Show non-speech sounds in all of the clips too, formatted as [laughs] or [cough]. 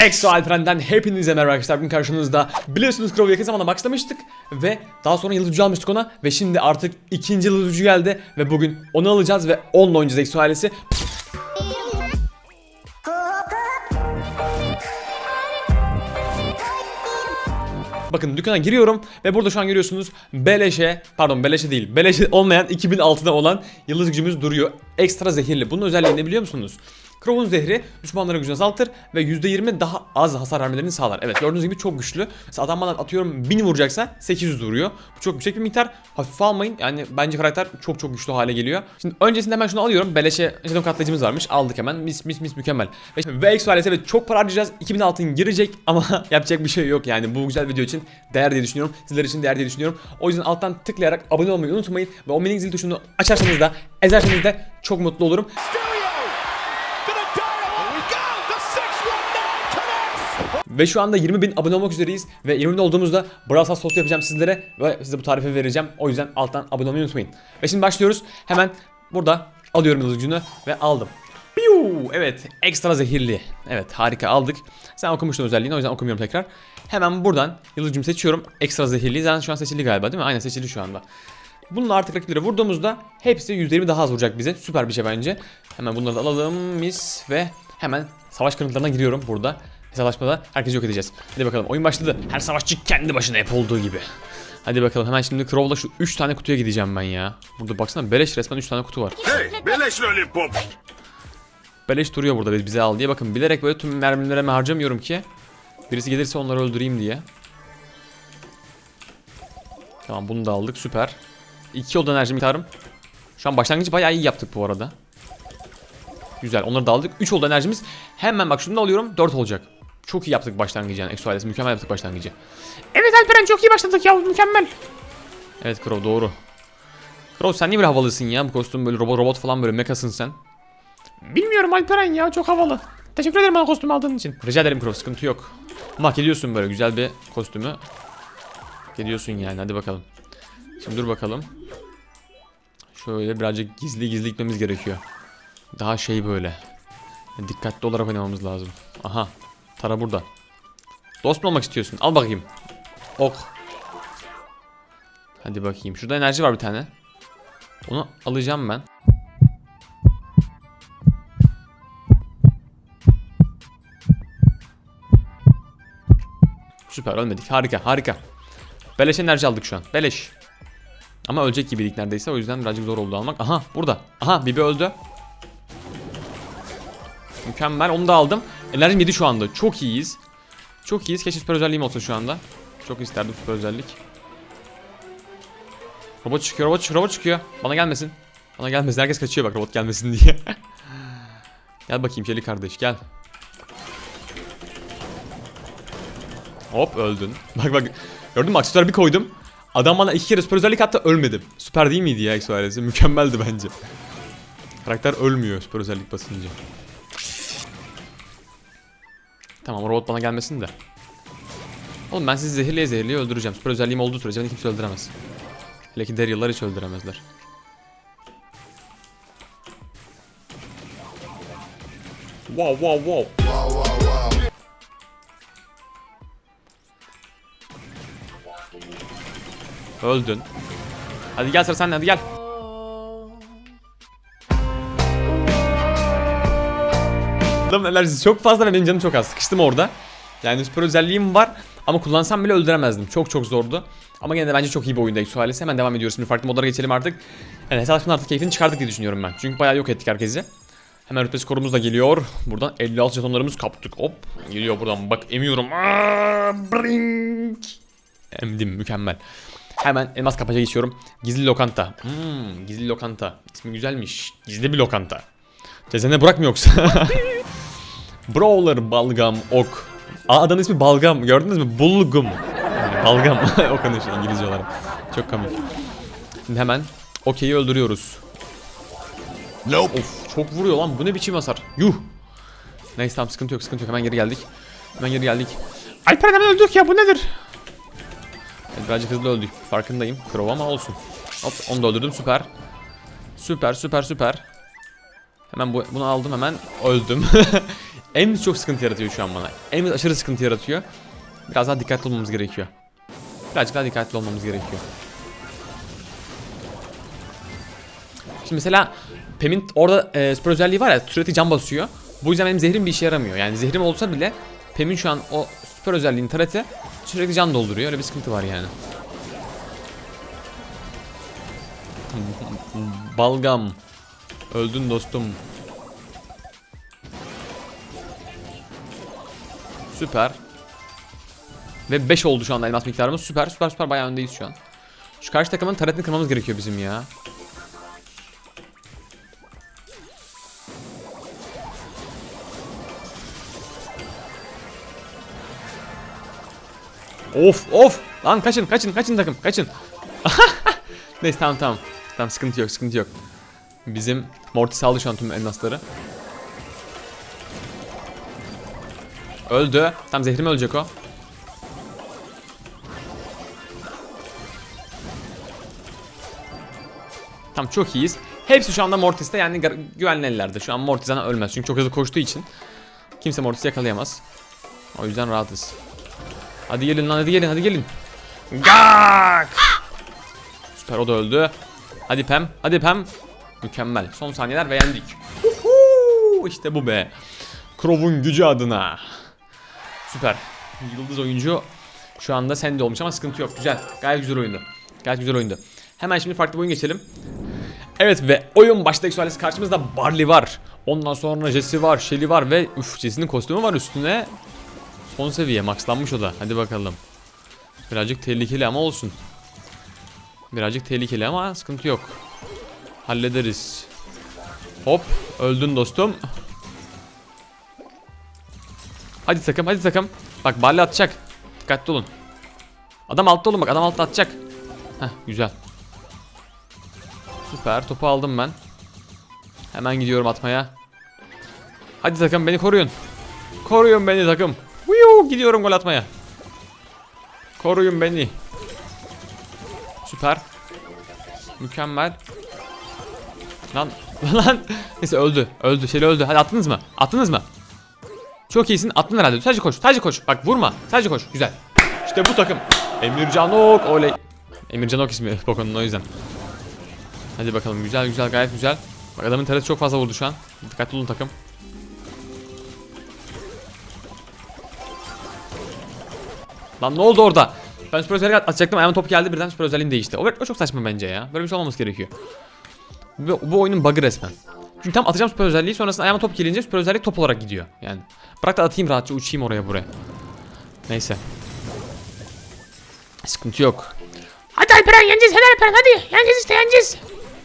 Exo Alperen'den hepinize merhaba arkadaşlar. Bugün karşınızda biliyorsunuz Crow'u yakın zamanda başlamıştık ve daha sonra yıldız gücü almıştık ona ve şimdi artık ikinci yıldız gücü geldi ve bugün onu alacağız ve onunla oynayacağız Exo ailesi. Bakın dükkana giriyorum ve burada şu an görüyorsunuz beleşe pardon beleşe değil beleşe olmayan 2006'da olan yıldız gücümüz duruyor. Ekstra zehirli. Bunun özelliği ne biliyor musunuz? Crow'un zehri düşmanların gücünü azaltır ve %20 daha az hasar vermelerini sağlar. Evet gördüğünüz gibi çok güçlü. Mesela adam bana atıyorum 1000 vuracaksa 800 vuruyor. Bu çok yüksek bir miktar. Hafife almayın. Yani bence karakter çok çok güçlü hale geliyor. Şimdi öncesinde hemen şunu alıyorum. Beleşe jeton katlayıcımız varmış. Aldık hemen. Mis mis mis mükemmel. Ve, ve Exo evet çok para harcayacağız. 2000 altın girecek [laughs] ama yapacak bir şey yok yani. Bu güzel video için değer diye düşünüyorum. Sizler için değer diye düşünüyorum. O yüzden alttan tıklayarak abone olmayı unutmayın. Ve o minik zil tuşunu açarsanız da ezerseniz de çok mutlu olurum. Ve şu anda 20 bin abone olmak üzereyiz. Ve 20 bin olduğumuzda Brawl Stars sosu yapacağım sizlere. Ve size bu tarifi vereceğim. O yüzden alttan abone olmayı unutmayın. Ve şimdi başlıyoruz. Hemen burada alıyorum yıldız gücünü ve aldım. Piu! Evet ekstra zehirli. Evet harika aldık. Sen okumuştun özelliğini o yüzden okumuyorum tekrar. Hemen buradan yıldız gücümü seçiyorum. Ekstra zehirli. Zaten şu an seçildi galiba değil mi? Aynen seçildi şu anda. Bununla artık rakiplere vurduğumuzda hepsi %20 daha az vuracak bize. Süper bir şey bence. Hemen bunları da alalım mis ve hemen savaş kırıntılarına giriyorum burada. Hesaplaşmada herkesi yok edeceğiz. Hadi bakalım oyun başladı. Her savaşçı kendi başına hep olduğu gibi. Hadi bakalım hemen şimdi Crow'la şu 3 tane kutuya gideceğim ben ya. Burada baksana beleş resmen 3 tane kutu var. Hey, beleş lollipop. Beleş duruyor burada bize al diye. Bakın bilerek böyle tüm mermilerimi harcamıyorum ki. Birisi gelirse onları öldüreyim diye. Tamam bunu da aldık süper. 2 oldu enerji miktarım. Şu an başlangıcı bayağı iyi yaptık bu arada. Güzel onları da aldık. 3 oldu enerjimiz. Hemen bak şunu da alıyorum 4 olacak. Çok iyi yaptık başlangıcı yani Exo mükemmel yaptık başlangıcı. Evet Alperen çok iyi başladık ya mükemmel. Evet Crow doğru. Crow sen niye böyle havalısın ya bu kostüm böyle robot robot falan böyle mekasın sen. Bilmiyorum Alperen ya çok havalı. Teşekkür ederim bana kostüm aldığın için. Rica ederim Crow sıkıntı yok. Ama hak ediyorsun böyle güzel bir kostümü. Hak ediyorsun yani hadi bakalım. Şimdi dur bakalım. Şöyle birazcık gizli gizli gitmemiz gerekiyor. Daha şey böyle. Dikkatli olarak oynamamız lazım. Aha. Tara burada. Dost mu olmak istiyorsun? Al bakayım. Ok. Hadi bakayım. Şurada enerji var bir tane. Onu alacağım ben. Süper ölmedik. Harika harika. Beleş enerji aldık şu an. Beleş. Ama ölecek gibiydik neredeyse. O yüzden birazcık zor oldu almak. Aha burada. Aha Bibi öldü. Mükemmel. Onu da aldım. Enerjim 7 şu anda. Çok iyiyiz. Çok iyiyiz. Keşke süper özelliğim olsa şu anda. Çok isterdim süper özellik. Robot çıkıyor, robot çıkıyor, robot çıkıyor. Bana gelmesin. Bana gelmesin. Herkes kaçıyor bak robot gelmesin [laughs] diye. gel bakayım Şeli kardeş gel. Hop öldün. Bak bak. Gördün mü aksesuarı bir koydum. Adam bana iki kere süper özellik attı ölmedim. Süper değil miydi ya aksesuarı? Mükemmeldi bence. Karakter ölmüyor süper özellik basınca. Tamam robot bana gelmesin de. Oğlum ben sizi zehirliye zehirliye öldüreceğim. Süper özelliğim olduğu sürece beni kimse öldüremez. Hele ki Daryl'lar hiç öldüremezler. Wow wow wow. Öldün. Hadi gel sıra sende hadi gel. Adamın enerjisi çok fazla ve benim canım çok az. Sıkıştım orada. Yani süper özelliğim var ama kullansam bile öldüremezdim. Çok çok zordu. Ama gene de bence çok iyi bir oyunda Exo. Hemen devam ediyoruz. Şimdi farklı modlara geçelim artık. Yani hesaplaşmanın artık keyfini çıkardık diye düşünüyorum ben. Çünkü bayağı yok ettik herkesi. Hemen rütbe skorumuz da geliyor. Buradan 56 jetonlarımız kaptık. Hop. Geliyor buradan. Bak emiyorum. Aa, brink. Emdim mükemmel. Hemen elmas kapaca geçiyorum. Gizli lokanta. Hmm, gizli lokanta. İsmi güzelmiş. Gizli bir lokanta. Cezene Burak mı yoksa? [laughs] Brawler Balgam Ok. Aa ismi Balgam. Gördünüz mü? Bulgum. Yani balgam. [laughs] o konuşuyor İngilizce olarak. Çok komik. Şimdi hemen Okey'i öldürüyoruz. Nope. Of çok vuruyor lan. Bu ne biçim hasar? Yuh. Neyse tamam sıkıntı yok sıkıntı yok. Hemen geri geldik. Hemen geri geldik. Alperen hemen öldük ya bu nedir? Evet, birazcık hızlı öldük. Farkındayım. Crow ama olsun. Hop onu da öldürdüm. Süper. Süper süper süper. Hemen bu, bunu aldım hemen öldüm. [laughs] Ems çok sıkıntı yaratıyor şu an bana. Ems aşırı sıkıntı yaratıyor. Biraz daha dikkatli olmamız gerekiyor. Birazcık daha dikkatli olmamız gerekiyor. Şimdi mesela Pem'in orada e, süper özelliği var ya sürekli can basıyor. Bu yüzden benim zehrim bir işe yaramıyor. Yani zehrim olsa bile Pem'in şu an o süper özelliğinin tareti sürekli can dolduruyor. Öyle bir sıkıntı var yani. Balgam. Öldün dostum. Süper. Ve 5 oldu şu anda elmas miktarımız. Süper süper süper bayağı öndeyiz şu an. Şu karşı takımın taretini kırmamız gerekiyor bizim ya. Of of. Lan kaçın kaçın kaçın takım kaçın. [laughs] Neyse tamam tamam. Tamam sıkıntı yok sıkıntı yok. Bizim Mortis aldı şu an tüm elmasları. Öldü. Tam zehrim ölecek o. Tam çok iyiyiz. Hepsi şu anda Mortis'te yani güvenli. Şu an Mortis zaten ölmez çünkü çok hızlı koştuğu için. Kimse Mortis'i yakalayamaz. O yüzden rahatız. Hadi gelin lan hadi gelin hadi gelin. Gak! Süper o da öldü. Hadi Pem hadi Pem. Mükemmel. Son saniyeler ve yendik. Uhu! İşte bu be. Crow'un gücü adına. Süper. Yıldız oyuncu şu anda sende olmuş ama sıkıntı yok. Güzel. Gayet güzel oyundu. Gayet güzel oyundu. Hemen şimdi farklı bir oyun geçelim. Evet ve oyun başta eksualesi karşımızda Barley var. Ondan sonra Jesse var, Shelly var ve üf Jesse'nin kostümü var üstüne. Son seviye maxlanmış o da. Hadi bakalım. Birazcık tehlikeli ama olsun. Birazcık tehlikeli ama sıkıntı yok. Hallederiz. Hop öldün dostum. Hadi takım hadi takım. Bak Barley atacak. Dikkatli olun. Adam altta olun bak adam altta atacak. Heh güzel. Süper topu aldım ben. Hemen gidiyorum atmaya. Hadi takım beni koruyun. Koruyun beni takım. Uyuu gidiyorum gol atmaya. Koruyun beni. Süper. Mükemmel. Lan [laughs] lan neyse öldü. Öldü. Şeyle öldü. Hadi attınız mı? Attınız mı? Çok iyisin. Attın herhalde. Sadece koş. Sadece koş. Bak vurma. Sadece koş. Güzel. İşte bu takım. Emircan Ok. Oley. Emircan Ok ismi Poco'nun o yüzden. Hadi bakalım. Güzel güzel gayet güzel. Bak adamın tarafı çok fazla vurdu şu an. Dikkatli olun takım. Lan ne oldu orada? Ben süper özellik atacaktım ayağıma top geldi birden süper özelliğim değişti. O, o çok saçma bence ya. Böyle bir şey olmaması gerekiyor. Bu, bu oyunun bug'ı resmen. Çünkü tam atacağım süper özelliği sonrasında ayağıma top gelince süper özellik top olarak gidiyor. Yani bırak da atayım rahatça uçayım oraya buraya. Neyse. Sıkıntı yok. Hadi Alperen yeneceğiz hadi Alperen hadi. Yeneceğiz işte yeneceğiz.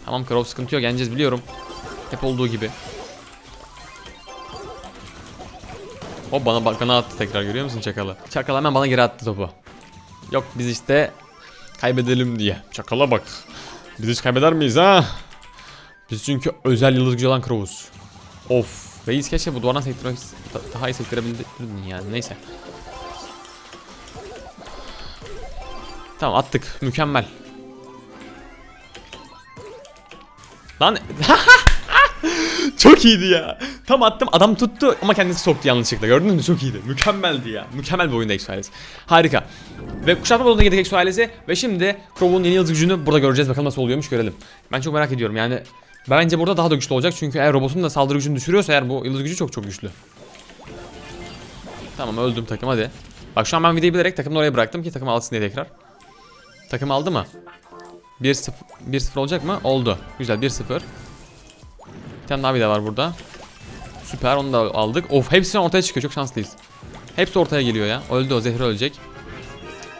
Tamam Krov sıkıntı yok yeneceğiz biliyorum. Hep olduğu gibi. O bana bakana attı tekrar görüyor musun çakalı? Çakal hemen bana geri attı topu. Yok biz işte kaybedelim diye. Çakala bak. Biz hiç kaybeder miyiz ha? Biz çünkü özel yıldız gücü olan Krovuz. Of. Reis keşke bu duvardan sektirmek da- daha iyi sektirebildin yani neyse. Tamam attık mükemmel. Lan [laughs] Çok iyiydi ya. Tam attım adam tuttu ama kendisi soktu yanlışlıkla. Gördünüz mü? Çok iyiydi. Mükemmeldi ya. Mükemmel bir oyunda Exo ailesi. Harika. Ve kuşatma balonuna girdik Exo ailesi. Ve şimdi Crow'un yeni yıldız gücünü burada göreceğiz. Bakalım nasıl oluyormuş görelim. Ben çok merak ediyorum yani. Bence burada daha da güçlü olacak. Çünkü eğer robotun da saldırı gücünü düşürüyorsa eğer bu yıldız gücü çok çok güçlü. Tamam öldüm takım hadi. Bak şu an ben videoyu bilerek takımını oraya bıraktım ki takım alsın diye tekrar. Takım aldı mı? 1-0 1-0 olacak mı? Oldu. Güzel 1-0. Bir tane daha bir de var burada. Süper onu da aldık. Of hepsi ortaya çıkıyor. Çok şanslıyız. Hepsi ortaya geliyor ya. Öldü o zehri ölecek.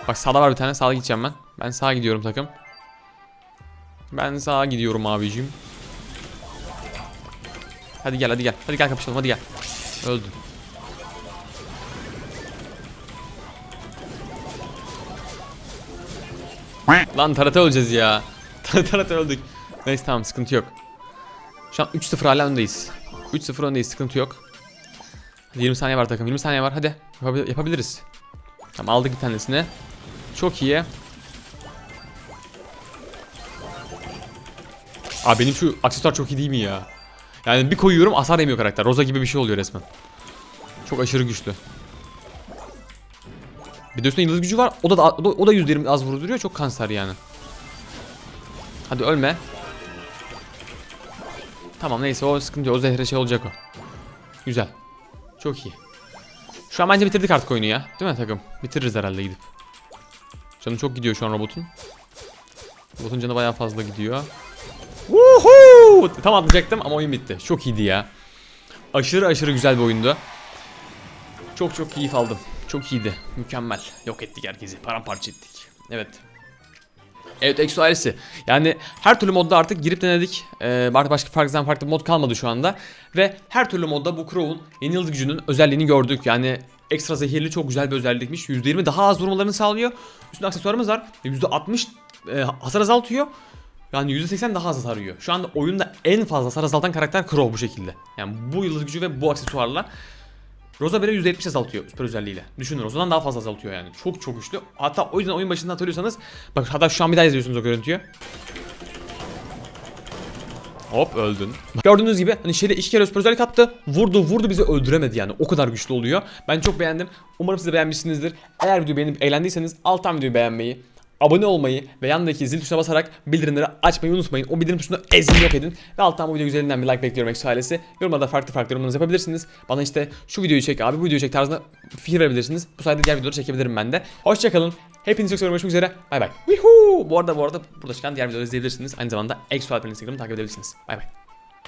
Bak sağda var bir tane. Sağa gideceğim ben. Ben sağa gidiyorum takım. Ben sağa gidiyorum abicim. Hadi gel hadi gel. Hadi gel kapışalım hadi gel. Öldü. Lan Tarat'a öleceğiz ya. [laughs] Tarat'a öldük. Neyse tamam sıkıntı yok. Şu an 3-0 hala öndeyiz. 3-0 öndeyiz sıkıntı yok. Hadi 20 saniye var takım 20 saniye var hadi Yapabil- yapabiliriz. Tamam aldık bir tanesini. Çok iyi. Abi benim şu aksesuar çok iyi değil mi ya? Yani bir koyuyorum hasar yemiyor karakter. Rosa gibi bir şey oluyor resmen. Çok aşırı güçlü. Bir de üstüne yıldız gücü var. O da, o da, o da %20 az vurduruyor. Çok kanser yani. Hadi ölme. Tamam neyse o sıkıntı. O zehre şey olacak o. Güzel. Çok iyi. Şu an bence bitirdik artık oyunu ya. Değil mi takım? Bitiririz herhalde gidip. Canım çok gidiyor şu an robotun. Robotun canı bayağı fazla gidiyor. Woohoo! Tam atlayacaktım ama oyun bitti. Çok iyiydi ya. Aşırı aşırı güzel bir oyundu. Çok çok keyif aldım. Çok iyiydi. Mükemmel. Yok ettik herkesi. Paramparça ettik. Evet. Evet Exo ailesi. Yani her türlü modda artık girip denedik. Ee, başka farklı farklı mod kalmadı şu anda. Ve her türlü modda bu Crow'un yeni yıldız gücünün özelliğini gördük. Yani ekstra zehirli çok güzel bir özellikmiş. %20 daha az vurmalarını sağlıyor. Üstünde aksesuarımız var. Ve %60 e, hasar azaltıyor. Yani %80 daha az hasar yiyor. Şu anda oyunda en fazla hasar azaltan karakter Crow bu şekilde. Yani bu yıldız gücü ve bu aksesuarla Rosa bile %70 azaltıyor süper özelliğiyle. Düşünün Rosa'dan daha fazla azaltıyor yani. Çok çok güçlü. Hatta o yüzden oyun başında hatırlıyorsanız bak hatta şu an bir daha izliyorsunuz o görüntüyü. Hop öldün. Gördüğünüz gibi hani şeyde iki kere süper özellik attı. Vurdu vurdu bizi öldüremedi yani. O kadar güçlü oluyor. Ben çok beğendim. Umarım siz de beğenmişsinizdir. Eğer videoyu beğenip eğlendiyseniz alttan videoyu beğenmeyi, abone olmayı ve yandaki zil tuşuna basarak bildirimleri açmayı unutmayın. O bildirim tuşunu ezin yok edin. Ve alttan bu video güzelinden bir like bekliyorum Exo ailesi. Yorumlarda farklı farklı yorumlarınızı yapabilirsiniz. Bana işte şu videoyu çek abi bu videoyu çek tarzında fikir verebilirsiniz. Bu sayede diğer videoları çekebilirim ben de. Hoşçakalın. Hepinizi çok seviyorum. Görüşmek üzere. Bay bay. Bu arada bu arada burada çıkan diğer videoları izleyebilirsiniz. Aynı zamanda Exo Alper'in Instagram'ı takip edebilirsiniz. Bay bay.